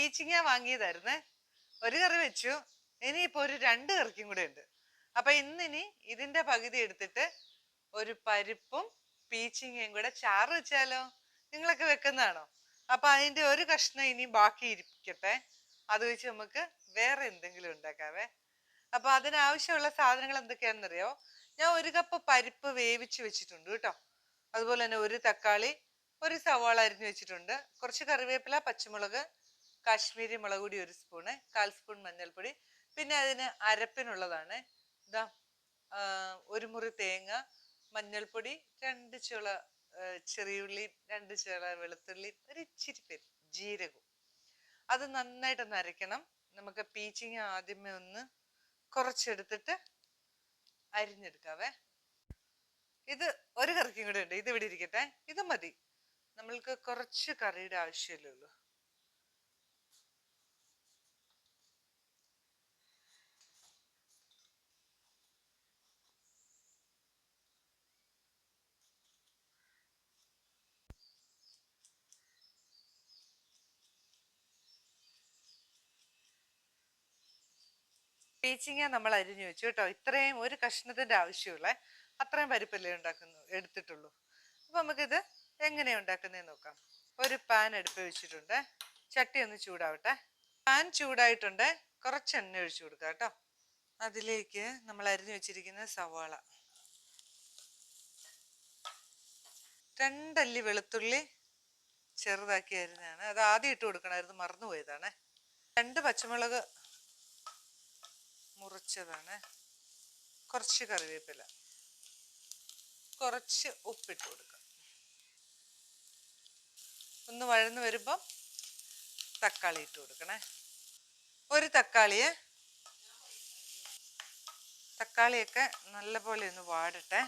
പീച്ചിങ്ങ വാങ്ങിയതായിരുന്നേ. ഒരു കറി വെച്ചു. ഇനിയിപ്പോൾ ഒരു രണ്ട് കറിക്കും കൂടെ ഉണ്ട്. അപ്പൊ ഇന്നിനി ഇതിന്റെ പകുതി എടുത്തിട്ട് ഒരു പരിപ്പും പീച്ചിങ്ങയും കൂടെ ചാറ് വെച്ചാലോ? നിങ്ങളൊക്കെ വെക്കുന്നതാണോ? അപ്പൊ അതിന്റെ ഒരു കഷ്ണം ഇനി ബാക്കി ഇരിക്കട്ടെ. അത് വെച്ച് നമുക്ക് വേറെ എന്തെങ്കിലും ഉണ്ടാക്കാവേ. അപ്പൊ അതിനാവശ്യമുള്ള സാധനങ്ങൾ എന്തൊക്കെയാണെന്നറിയോ? ഞാൻ ഒരു കപ്പ് പരിപ്പ് വേവിച്ച് വെച്ചിട്ടുണ്ട് കേട്ടോ. അതുപോലെ തന്നെ ഒരു തക്കാളി ഒരു സവാള അരിഞ്ഞു വെച്ചിട്ടുണ്ട്. കുറച്ച് കറിവേപ്പില പച്ചമുളക് കാശ്മീരി മുളക് പൊടി ഒരു സ്പൂണ് കാൽ സ്പൂൺ മഞ്ഞൾപ്പൊടി പിന്നെ അതിന് അരപ്പിനുള്ളതാണ്. ഇതാ ഒരു മുറി തേങ്ങ മഞ്ഞൾപ്പൊടി രണ്ട് ചുള ചെറിയുള്ളി രണ്ട് ചുള വെളുത്തുള്ളി ഒരു ഇച്ചിരി പേര് ജീരകവും അത് നന്നായിട്ടൊന്ന് അരയ്ക്കണം. നമുക്ക് പീച്ചിങ് ആദ്യമേ ഒന്ന് കുറച്ചെടുത്തിട്ട് അരിഞ്ഞെടുക്കാവേ. ഇത് ഒരു കറിക്കും കൂടെ ഉണ്ട്. ഇത് ഇവിടെ ഇരിക്കട്ടെ. ഇത് മതി. നമ്മൾക്ക് കുറച്ച് കറിയുടെ ആവശ്യമല്ലേ ഉള്ളൂ. പീച്ചിങ്ങ നമ്മൾ അരിഞ്ഞു വെച്ചു കേട്ടോ. ഇത്രയും ഒരു കഷ്ണത്തിന്റെ ആവശ്യമുള്ള അത്രയും പരിപ്പല്ലേ ഉണ്ടാക്കുന്നു എടുത്തിട്ടുള്ളൂ. അപ്പോൾ നമുക്കിത് എങ്ങനെയാണ് ഉണ്ടാക്കുന്നതെന്ന് നോക്കാം. ഒരു പാൻ അടുപ്പ് വെച്ചിട്ടുണ്ട്. ചട്ടി ഒന്ന് ചൂടാവട്ടെ. പാൻ ചൂടായിട്ടുണ്ട്. കുറച്ച് എണ്ണ ഒഴിച്ചു കൊടുക്കുക കേട്ടോ. അതിലേക്ക് നമ്മൾ അരിഞ്ഞു വെച്ചിരിക്കുന്ന സവാള. രണ്ടല്ലി വെളുത്തുള്ളി ചെറുതാക്കി അരിഞ്ഞാണ് അത് ആദ്യം ഇട്ട് കൊടുക്കണമായിരുന്നു മറന്നുപോയതാണ്. രണ്ട് പച്ചമുളക് മുറിച്ചതാണ്. കുറച്ച് കറിവേപ്പില. കുറച്ച് ഉപ്പിട്ട് കൊടുക്കുക ഒന്ന് വഴന്ന് വരുമ്പം തക്കാളി ഇട്ട് കൊടുക്കണേ. ഒരു തക്കാളിയെ തക്കാളിയൊക്കെ നല്ലപോലെ ഒന്ന് വാടട്ടെ.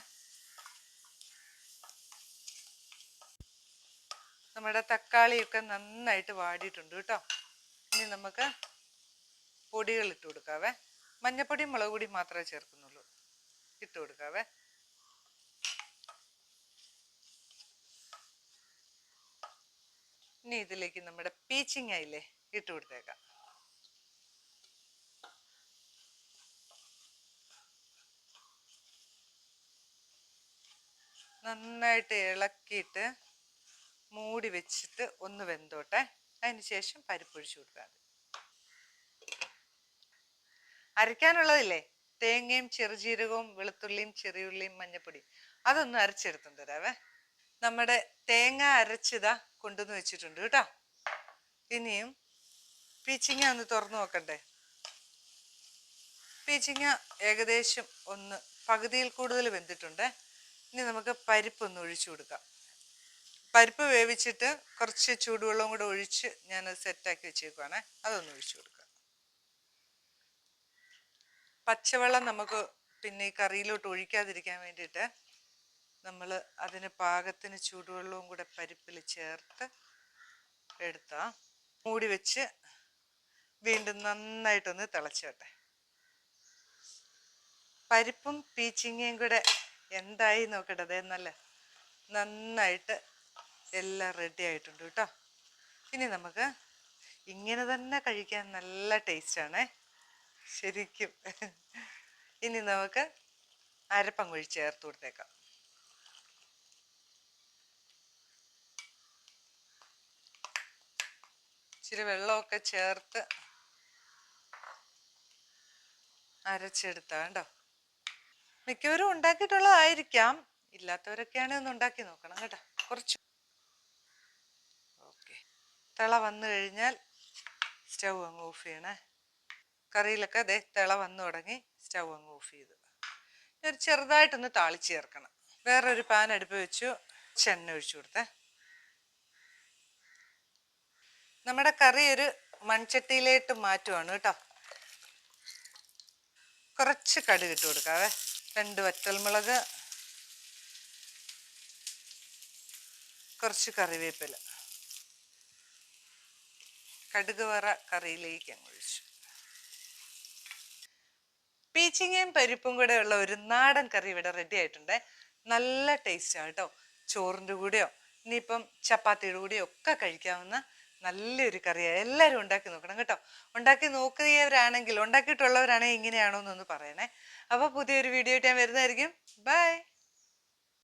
നമ്മുടെ തക്കാളിയൊക്കെ നന്നായിട്ട് വാടിയിട്ടുണ്ട് കേട്ടോ. ഇനി നമുക്ക് പൊടികൾ ഇട്ട് കൊടുക്കാവേ. മഞ്ഞപ്പൊടി മുളക് പൊടി മാത്രമേ ചേർക്കുന്നുള്ളൂ. ഇട്ട് കൊടുക്കാവേ. ഇനി ഇതിലേക്ക് നമ്മുടെ പീച്ചിങ് ആയില്ലേ ഇട്ട് കൊടുത്തേക്കാം. നന്നായിട്ട് ഇളക്കിയിട്ട് മൂടി വെച്ചിട്ട് ഒന്ന് വെന്തോട്ടെ. അതിന് ശേഷം പരിപ്പൊഴിച്ചു കൊടുക്കാം. അരയ്ക്കാനുള്ളതില്ലേ? തേങ്ങയും ചെറുജീരകവും വെളുത്തുള്ളിയും ചെറിയുള്ളിയും മഞ്ഞപ്പൊടിയും. അതൊന്ന് അരച്ചെടുത്തും തരാവേ നമ്മുടെ തേങ്ങ അരച്ചതാ കൊണ്ടുവന്ന് വെച്ചിട്ടുണ്ട് കേട്ടോ. ഇനിയും പീച്ചിങ്ങ ഒന്ന് തുറന്നു നോക്കണ്ടേ? പീച്ചിങ്ങ ഏകദേശം ഒന്ന് പകുതിയിൽ കൂടുതൽ വെന്തിട്ടുണ്ട്. ഇനി നമുക്ക് പരിപ്പ് ഒന്ന് ഒഴിച്ചു കൊടുക്കാം. പരിപ്പ് വേവിച്ചിട്ട് കുറച്ച് ചൂടുവെള്ളം കൂടെ ഒഴിച്ച് ഞാനത് സെറ്റാക്കി വെച്ചേക്കുവാണേ. അതൊന്ന് ഒഴിച്ചു കൊടുക്കാം. പച്ചവെള്ളം നമുക്ക് പിന്നെ ഈ കറിയിലോട്ട് ഒഴിക്കാതിരിക്കാൻ വേണ്ടിയിട്ട് നമ്മൾ അതിന് പാകത്തിന് ചൂടുവെള്ളവും കൂടെ പരിപ്പിൽ ചേർത്ത് എടുത്താ മൂടി വെച്ച് വീണ്ടും നന്നായിട്ടൊന്ന് തിളച്ചോട്ടെ. പരിപ്പും പീച്ചിങ്ങയും കൂടെ എന്തായി നോക്കട്ടെ അതേ നല്ല നന്നായിട്ട് എല്ലാം റെഡി ആയിട്ടുണ്ട് കേട്ടോ. ഇനി നമുക്ക് ഇങ്ങനെ തന്നെ കഴിക്കാൻ നല്ല ടേസ്റ്റാണേ ശരിക്കും. ഇനി നമുക്ക് അരപ്പങ്ങൊഴി ചേർത്ത് കൊടുത്തേക്കാം. ഇച്ചിരി വെള്ളമൊക്കെ ചേർത്ത് അരച്ചെടുത്താ കേട്ടോ മിക്കവരും ഉണ്ടാക്കിയിട്ടുള്ളതായിരിക്കാം. ഇല്ലാത്തവരൊക്കെയാണ് ഒന്ന് ഉണ്ടാക്കി നോക്കണം കേട്ടോ. കുറച്ച്. ഓക്കെ. തിള വന്നു കഴിഞ്ഞാൽ സ്റ്റൗ അങ്ങ് ഓഫ് ചെയ്യണേ. കറിയിലൊക്കെ അതെ തിള വന്നു തുടങ്ങി സ്റ്റൗ അങ്ങ് ഓഫ് ചെയ്തു. ഒരു ചെറുതായിട്ടൊന്ന് താളിച്ച് ചേർക്കണം വേറൊരു പാൻ അടുപ്പ് വെച്ചു ചെണ്ണ ഒഴിച്ചു കൊടുത്തേ. നമ്മുടെ കറി ഒരു മൺചട്ടിയിലേട്ട് മാറ്റുവാണ് കേട്ടോ. കുറച്ച് കടുക് ഇട്ട് കൊടുക്കാവേ. രണ്ട് വറ്റൽമുളക് കുറച്ച് കറിവേപ്പില. കടുക് വറ കറിയിലേക്ക് അങ്ങ് ഒഴിച്ചു. പീച്ചിങ്ങയും പരിപ്പും കൂടെ ഉള്ള ഒരു നാടൻ കറി ഇവിടെ റെഡി ആയിട്ടുണ്ട്. നല്ല ടേസ്റ്റാണ് കേട്ടോ. ചോറിന്റെ കൂടെയോ ഇനിയിപ്പം ചപ്പാത്തിയുടെ കൂടെയോ ഒക്കെ കഴിക്കാവുന്ന നല്ലൊരു കറിയാണ് എല്ലാവരും ഉണ്ടാക്കി നോക്കണം കേട്ടോ. ഉണ്ടാക്കി നോക്കിയവരാണെങ്കിൽ ഉണ്ടാക്കിയിട്ടുള്ളവരാണെങ്കിൽ ഇങ്ങനെയാണോ എന്നൊന്ന് പറയണേ. അപ്പോൾ പുതിയൊരു വീഡിയോ ആയിട്ട് ഞാൻ വരുന്നതായിരിക്കും. ബൈ